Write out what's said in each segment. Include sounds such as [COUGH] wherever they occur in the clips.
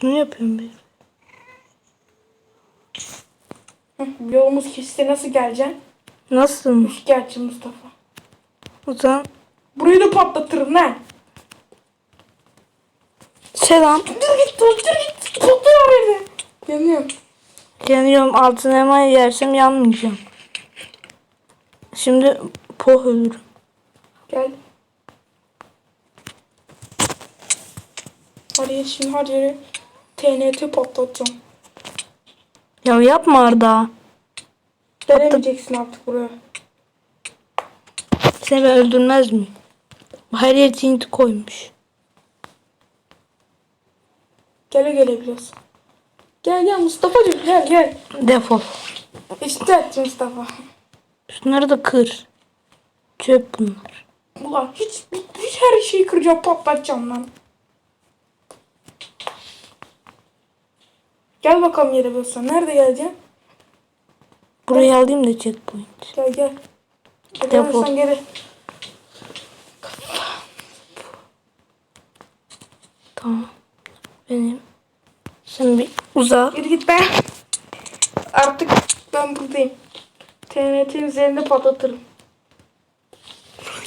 Şunu yapıyorum bir. Hı, Yolumuz kesite nasıl geleceksin? Nasıl? Gerçi Mustafa. O zaman Burayı da patlatırım lan. selam. Dur git dur git. Patlıyor beni. Yanıyorum. Yanıyorum altın elma yersem yanmayacağım. Şimdi poh ölürüm. Gel. Hadi şimdi her yere TNT patlatacağım. Ya yapma Arda. Gelemeyeceksin artık buraya. Seni öldürmez miyim? Her yere tinti koymuş. Gele gelebiliyorsun. Gel gel Mustafa'cığım gel gel. Defol. İşte Mustafa. Şunları da kır. Çöp bunlar. Ulan hiç, hiç her şeyi kıracağım patlatacağım lan. Gel bakalım yere basın. Nerede geleceksin? Burayı alayım da checkpoint. Gel gel. Gel sen geri. Tamam. Benim. Sen bir uza. Geri git be. Artık ben buradayım. TNT'nin üzerinde patlatırım.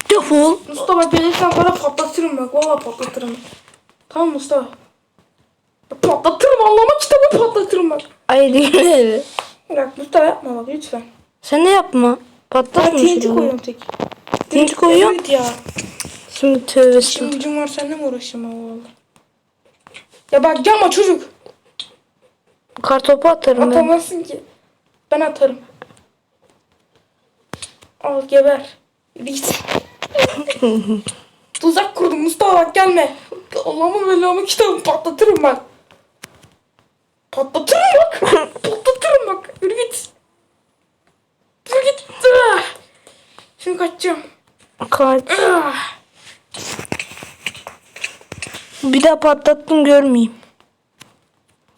Defol. Mustafa gelirsen bana patlatırım bak. Valla patlatırım. Tamam Mustafa. Patlatırım Allah'ıma kitabı patlatırım bak. Ay değil. Bak Mustafa [LAUGHS] yapma bak lütfen. Sen ne yapma. Patlat Ben mı TNT şunu? koyuyorum tek. TNT koyuyor. Evet ya. Şimdi tövbe Şimdi gücüm var seninle mi uğraşayım ama valla. Ya bak gelme çocuk. Kartopu atarım ben. Atamazsın ki. Ben atarım. Al geber. Yürü git. [LAUGHS] Tuzak kurdum Mustafa bak gelme. Allah'ımın belamı kitabı patlatırım bak. Patlatırım bak. [LAUGHS] patlatırım bak. Yürü git. Yürü git. Ah. Şimdi kaçacağım. Kaç. Ah. Bir daha patlattım görmeyeyim.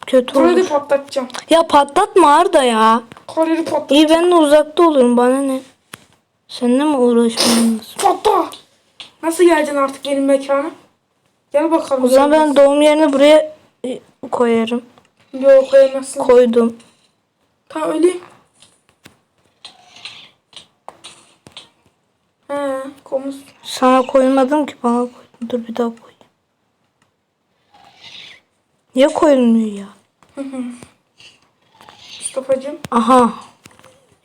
Kötü Burayı da olur. patlatacağım. Ya patlatma Arda ya. Kareli patlat. İyi ben de uzakta olurum bana ne. Seninle mi uğraşmam lazım? Patla. Nasıl geleceksin artık benim mekana? Gel bakalım. O zaman ben doğum yerini buraya e, koyarım. Yok koyamazsın. Koydum. Tamam öleyim. He, komus. Sana koymadım ki bana koydum. Dur bir daha koy. Niye koyulmuyor ya? Mustafa'cığım. Aha.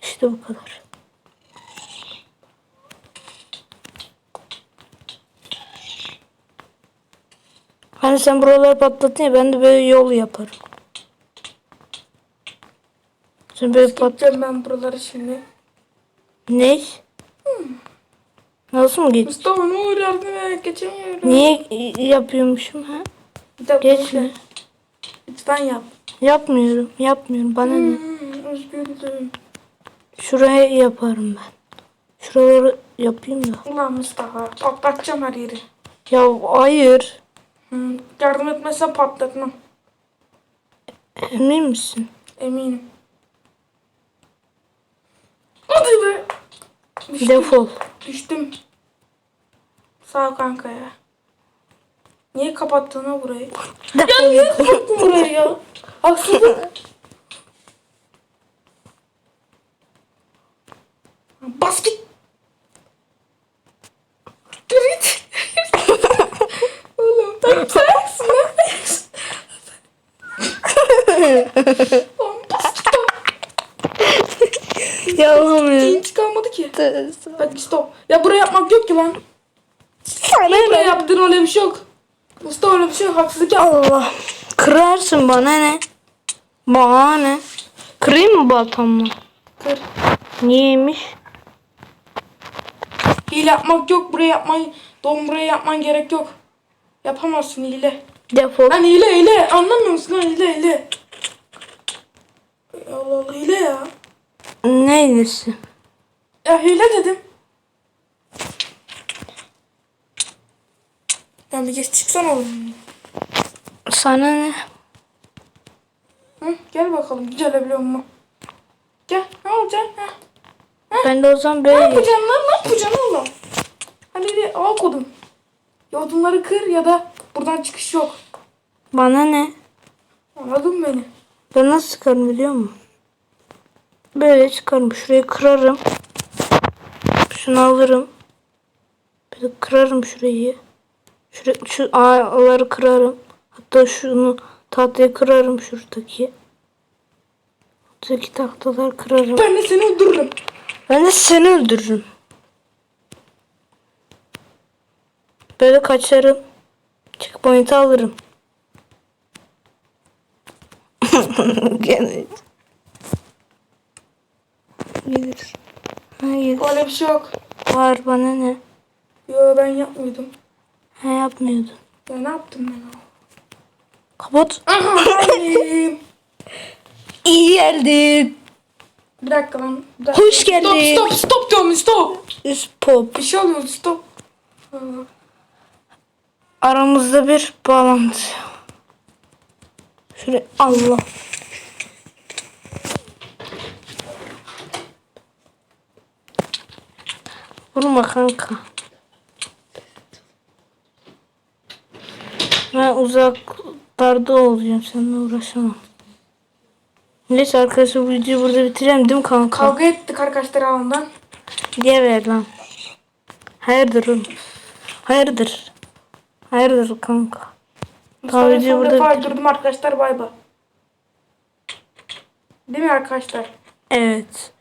İşte bu kadar. Hani sen buraları patlattın ya ben de böyle yol yaparım. Sen böyle pat... Gideceğim ben buraları şimdi. Ne? Nasıl mı geç? Mustafa ne olur yardım et. Geçemiyorum. Niye yapıyormuşum ha? Dakika. Geçme. Lütfen yap. Yapmıyorum. Yapmıyorum. Bana ne? Hmm, üzgündüm. Şuraya yaparım ben. Şuraları yapayım da. Ulan Mustafa patlatacağım her yeri. Ya hayır. Hmm, yardım etmezsen patlatmam. Emin misin? Eminim. Hadi be. Düştüm. Defol. Düştüm. Sağ ol kanka ya. Niye kapattın ha burayı? Ya Defol. niye kapattın burayı ya? Haksızlık. Bas git. Git. Oğlum sensin. Oğlum [LAUGHS] bas git. lan. ya Allah'ım Hiç kalmadı ki. ya. Bak stop. Ya buraya yapmak yok ki lan. Niye buraya yaptın öyle bir şey yok. Usta öyle bir şey yok. Haksızlık yap. Allah. Kırarsın bana ne? Bana ne? Kırayım mı baltamla? Kır. Niyeymiş? Hile yapmak yok. Buraya yapman, doğum buraya yapman gerek yok. Yapamazsın hile. Defol. Lan hile hile. Anlamıyor musun lan hile hile. Allah Allah hile ya. Neylisi? Ya hile dedim. Ya bir geç çıksana oğlum. Sana ne? Hı, gel bakalım gelebiliyor mu? Gel ne olacaksın? Ha? Ben de o zaman Ne böyle yapacaksın lan? Ne yapacaksın oğlum? Hani de al kodum. Ya odunları kır ya da buradan çıkış yok. Bana ne? Ben nasıl çıkarım biliyor musun? Böyle çıkarım. Şurayı kırarım. Şunu alırım. Bir de kırarım şurayı. Şurayı, şu ağları kırarım. Hatta şunu tahtayı kırarım şuradaki. Buradaki tahtaları kırarım. Ben de seni öldürürüm. Ben de seni öldürürüm. Böyle kaçarım. Checkpoint'i alırım. [LAUGHS] Gene. Gelir. Hayır. Öyle bir şey yok. Var bana ne? Yo ben yapmıyordum. Ha yapmıyordun. Ya ne yaptım ben o? Kapat. [LAUGHS] İyi geldin. bir dakika lan. Bir dakika. Hoş geldin. Stop stop stop diyorum stop. Üst pop. Bir şey oluyor stop. Aramızda bir bağlantı. Şuraya Allah. Vurma kanka. Ben uzaklarda olacağım. Seninle uğraşamam. Neyse arkadaşlar bu videoyu burada bitireceğim değil mi kanka? Kavga ettik arkadaşlar ağından. Diye ver lan. Hayırdır oğlum? Hayırdır? Hayırdır kanka? Tamam videoyu burada defa bitir- öldürdüm arkadaşlar bay bay. Değil mi arkadaşlar? Evet.